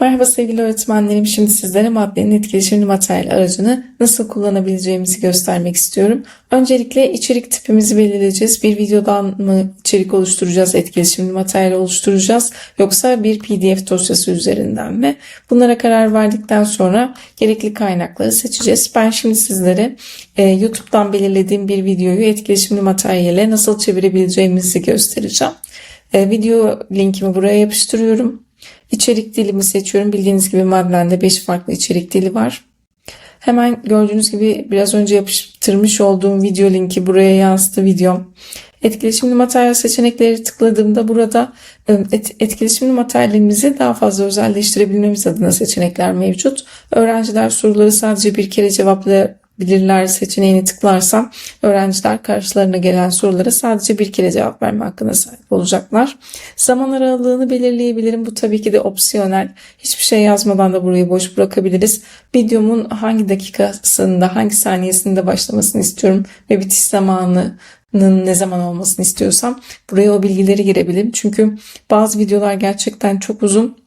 Merhaba sevgili öğretmenlerim. Şimdi sizlere maddenin etkileşimli materyal aracını nasıl kullanabileceğimizi göstermek istiyorum. Öncelikle içerik tipimizi belirleyeceğiz. Bir videodan mı içerik oluşturacağız, etkileşimli materyal oluşturacağız yoksa bir pdf dosyası üzerinden mi? Bunlara karar verdikten sonra gerekli kaynakları seçeceğiz. Ben şimdi sizlere e, YouTube'dan belirlediğim bir videoyu etkileşimli materyale nasıl çevirebileceğimizi göstereceğim. E, video linkimi buraya yapıştırıyorum. İçerik dilimi seçiyorum. Bildiğiniz gibi Madlen'de 5 farklı içerik dili var. Hemen gördüğünüz gibi biraz önce yapıştırmış olduğum video linki buraya yansıttı videom. Etkileşimli materyal seçenekleri tıkladığımda burada et, etkileşimli materyalimizi daha fazla özelleştirebilmemiz adına seçenekler mevcut. Öğrenciler soruları sadece bir kere cevaplayabilirler seçeneğini tıklarsam öğrenciler karşılarına gelen sorulara sadece bir kere cevap verme hakkına sahip olacaklar. Zaman aralığını belirleyebilirim. Bu tabii ki de opsiyonel. Hiçbir şey yazmadan da burayı boş bırakabiliriz. Videomun hangi dakikasında, hangi saniyesinde başlamasını istiyorum ve bitiş zamanı ne zaman olmasını istiyorsam buraya o bilgileri girebilirim. Çünkü bazı videolar gerçekten çok uzun.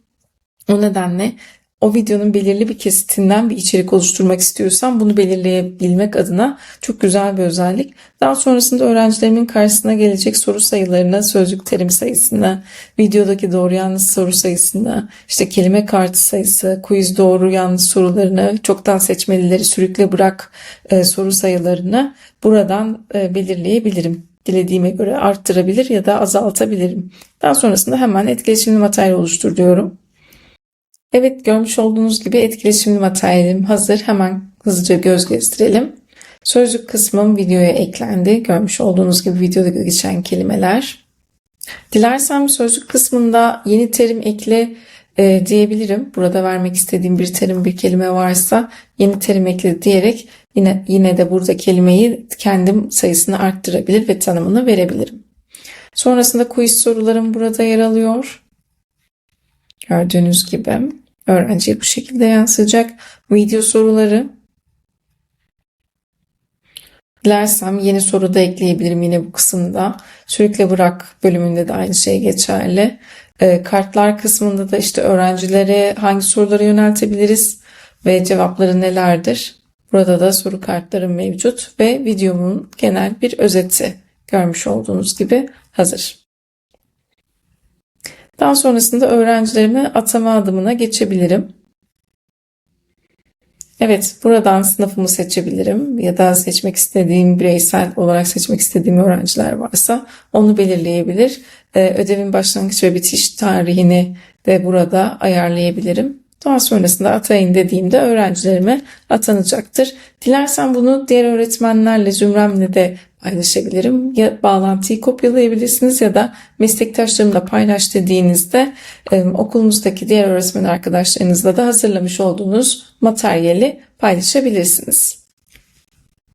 O nedenle o videonun belirli bir kesitinden bir içerik oluşturmak istiyorsam bunu belirleyebilmek adına çok güzel bir özellik. Daha sonrasında öğrencilerimin karşısına gelecek soru sayılarına, sözcük terim sayısına, videodaki doğru yanlış soru sayısına, işte kelime kartı sayısı, quiz doğru yanlış sorularını, çoktan seçmelileri sürükle bırak e, soru sayılarını buradan e, belirleyebilirim dilediğime göre arttırabilir ya da azaltabilirim. Daha sonrasında hemen etkileşimli materyal oluştur diyorum. Evet görmüş olduğunuz gibi etkileşimli materyalim hazır. Hemen hızlıca göz gezdirelim. Sözcük kısmım videoya eklendi. Görmüş olduğunuz gibi videoda geçen kelimeler. Dilersem sözcük kısmında yeni terim ekle e, diyebilirim. Burada vermek istediğim bir terim bir kelime varsa yeni terim ekle diyerek yine yine de burada kelimeyi kendim sayısını arttırabilir ve tanımını verebilirim. Sonrasında quiz sorularım burada yer alıyor. Gördüğünüz gibi öğrenciye bu şekilde yansıyacak. Video soruları Dilersem yeni soru da ekleyebilirim yine bu kısımda. Sürükle bırak bölümünde de aynı şey geçerli. E, kartlar kısmında da işte öğrencilere hangi soruları yöneltebiliriz ve cevapları nelerdir? Burada da soru kartlarım mevcut ve videomun genel bir özeti görmüş olduğunuz gibi hazır. Daha sonrasında öğrencilerimi atama adımına geçebilirim. Evet, buradan sınıfımı seçebilirim ya da seçmek istediğim bireysel olarak seçmek istediğim öğrenciler varsa onu belirleyebilir. Ee, ödevin başlangıç ve bitiş tarihini de burada ayarlayabilirim. Daha sonrasında atayın dediğimde öğrencilerime atanacaktır. Dilersen bunu diğer öğretmenlerle, zümremle de paylaşabilirim. Ya bağlantıyı kopyalayabilirsiniz ya da meslektaşlarımla paylaş dediğinizde e, okulunuzdaki diğer öğretmen arkadaşlarınızla da hazırlamış olduğunuz materyali paylaşabilirsiniz.